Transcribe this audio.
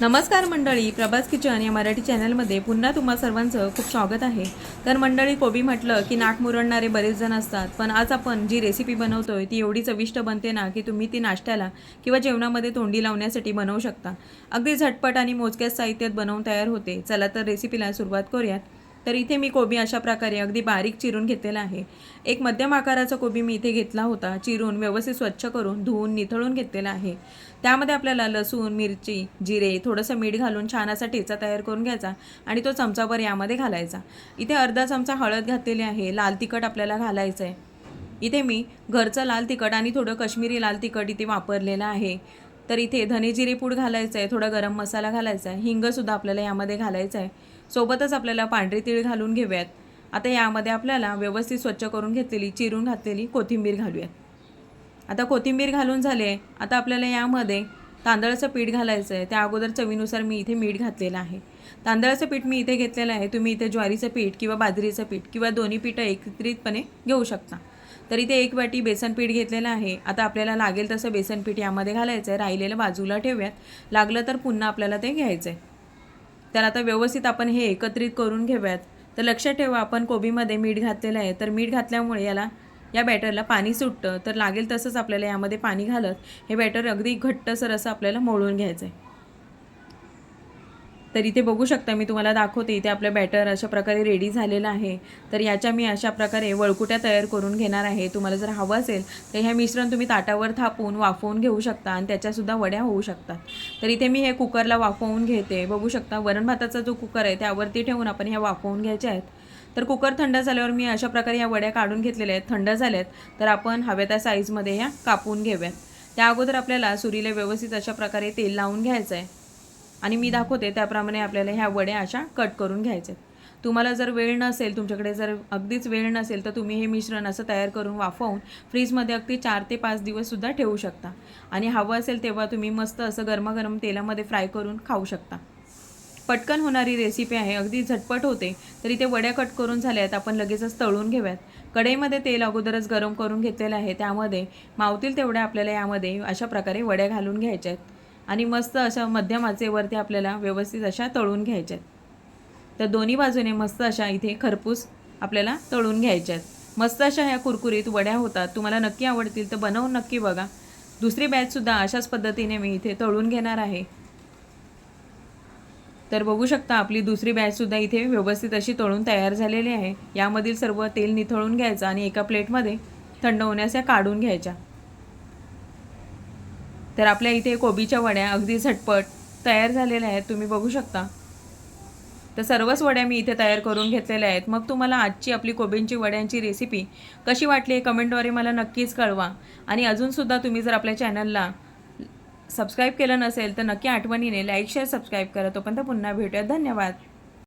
नमस्कार मंडळी प्रभास किचन या मराठी चॅनलमध्ये पुन्हा तुम्हा सर्वांचं खूप स्वागत आहे. तर मंडळी कोबी म्हटलं की नाक मुरडणारे बरेच जण असतात पण आज आपण जी रेसिपी बनवतोय ती एवढी चविष्ट बनते ना की तुम्ही ती नाश्त्याला किंवा जेवणामध्ये तोंडी लावण्यासाठी बनवू शकता. अगदी झटपट आणि मोजक्याच साहित्यात बनवून तयार होते. चला तर रेसिपीला सुरुवात करूयात. तर इथे मी कोबी अशा प्रकारे अगदी बारीक चिरून घेतलेला आहे. एक मध्यम आकाराचा कोबी मी इथे घेतला होता. चिरून व्यवस्थित स्वच्छ करून धुवून निथळून घेतलेला आहे. त्यामध्ये आपल्याला लसूण मिरची जिरे थोडंसं मीठ घालून छान असा ठेचा तयार करून घ्यायचा आणि तो चमचाभर यामध्ये घालायचा. इथे अर्धा चमचा हळद घातलेली आहे. लाल तिखट आपल्याला घालायचं आहे इथे मी घरचं लाल तिखट आणि थोडं काश्मीरी लाल तिखट इथे वापरलेलं आहे. तर इथे धने जिरे पूड घालायचं आहे थोडा गरम मसाला घालायचा आहे हिंगसुद्धा आपल्याला यामध्ये घालायचं आहे सोबतच आपल्याला पांढरी तीळ घालून घेऊयात. आता यामध्ये आपल्याला व्यवस्थित स्वच्छ करून घेतलेली चिरून घातलेली कोथिंबीर घालूयात. आता कोथिंबीर घालून झाले आता आपल्याला यामध्ये तांदळाचं पीठ घालायचं आहे. त्या अगोदर चवीनुसार मी इथे मीठ घातलेलं आहे. तांदळाचं पीठ मी इथे घेतलेलं आहे. तुम्ही इथे ज्वारीचं पीठ किंवा बाजरीचं पीठ किंवा दोन्ही पीठं एकत्रितपणे घेऊ शकता. तर इथे एक वाटी बेसन पीठ घेतलेलं आहे. आता आपल्याला लागेल तसं बेसन पीठ यामध्ये घालायचं आहे. राहिलेलं बाजूला ठेवूयात. लागलं तर पुन्हा आपल्याला ते घ्यायचं आहे तर आता व्यवस्थित आपण हे एकत्रित करून घेऊयात. तर लक्षात ठेवा आपण कोबीमध्ये मीठ घातलेलं आहे. तर मीठ घातल्यामुळे याला या बॅटरला पाणी सुटतं. तर लागेल तसंच आपल्याला यामध्ये पाणी घालत हे बॅटर अगदी घट्टसर असं आपल्याला मोळून घ्यायचं आहे तर इथे बघू शकता मी तुम्हाला दाखवते. इथे आपलं बॅटर अशा प्रकारे रेडी झालेलं आहे. तर याच्या मी अशा प्रकारे वळकुट्या तयार करून घेणार आहे. तुम्हाला जर हवं असेल तर ह्या मिश्रण तुम्ही ताटावर थापून वाफवून घेऊ शकता आणि त्याच्यासुद्धा वड्या होऊ शकतात. तर इथे मी हे कुकरला वाफवून घेते. बघू शकता वरण भाताचा जो कुकर आहे त्यावरती ठेवून आपण ह्या वाफवून घ्यायच्या आहेत. तर कुकर थंड झाल्यावर मी अशा प्रकारे या वड्या काढून घेतलेल्या आहेत. थंड झाल्यात तर आपण हव्या त्या साईजमध्ये ह्या कापून घेऊयात. त्या अगोदर आपल्याला सुरीला व्यवस्थित अशा प्रकारे तेल लावून घ्यायचं आहे. आणि मी दाखवते त्याप्रमाणे आपल्याला ह्या वड्या अशा कट करून घ्यायच्या तुम्हाला जर वेळ नसेल तुमच्याकडे जर अगदीच वेळ नसेल तर तुम्ही हे मिश्रण असं तयार करून वाफवून फ्रीजमध्ये अगदी चार ते पाच दिवससुद्धा ठेवू शकता. आणि हवं असेल तेव्हा तुम्ही मस्त असं गरमागरम तेलामध्ये फ्राय करून खाऊ शकता. पटकन होणारी रेसिपी आहे अगदी झटपट होते तरी ते वड्या कट करून झाल्या आहेत आपण लगेचच तळून घेऊयात. कढईमध्ये तेल अगोदरच गरम करून घेतलेलं आहे त्यामध्ये मावतील तेवढ्या आपल्याला यामध्ये अशा प्रकारे वड्या घालून घ्यायच्या आहेत. आणि मस्त अशा मध्यम आचेवरती आपल्याला व्यवस्थित अशा तळून घ्यायच्या आहेत तर दोन्ही बाजूने मस्त अशा इथे खरपूस आपल्याला तळून घ्यायच्या आहेत मस्त अशा ह्या कुरकुरीत वड्या होतात. तुम्हाला नक्की आवडतील तर बनवून नक्की बघा. दुसरी बॅचसुद्धा अशाच पद्धतीने मी इथे तळून घेणार आहे. तर बघू शकता आपली दुसरी बॅचसुद्धा इथे व्यवस्थित अशी तळून तयार झालेली आहे. यामधील सर्व तेल निथळून घ्यायचं आणि एका प्लेटमध्ये थंड होण्यास या काढून घ्यायच्या. तर आपल्या इथे कोबीच्या वड्या अगदी झटपट तयार झालेल्या आहेत. तुम्ही बघू शकता. तर सर्वच वड्या मी इथे तयार करून घेतलेल्या आहेत. मग तुम्हाला आजची आपली कोबींची वड्यांची रेसिपी कशी वाटली आहे कमेंटद्वारे मला नक्कीच कळवा. आणि अजूनसुद्धा तुम्ही जर आपल्या चॅनलला सबस्क्राईब केलं नसेल तर नक्की आठवणीने लाईक शेअर सबस्क्राईब करा. तोपर्यंत पुन्हा भेटूया. धन्यवाद.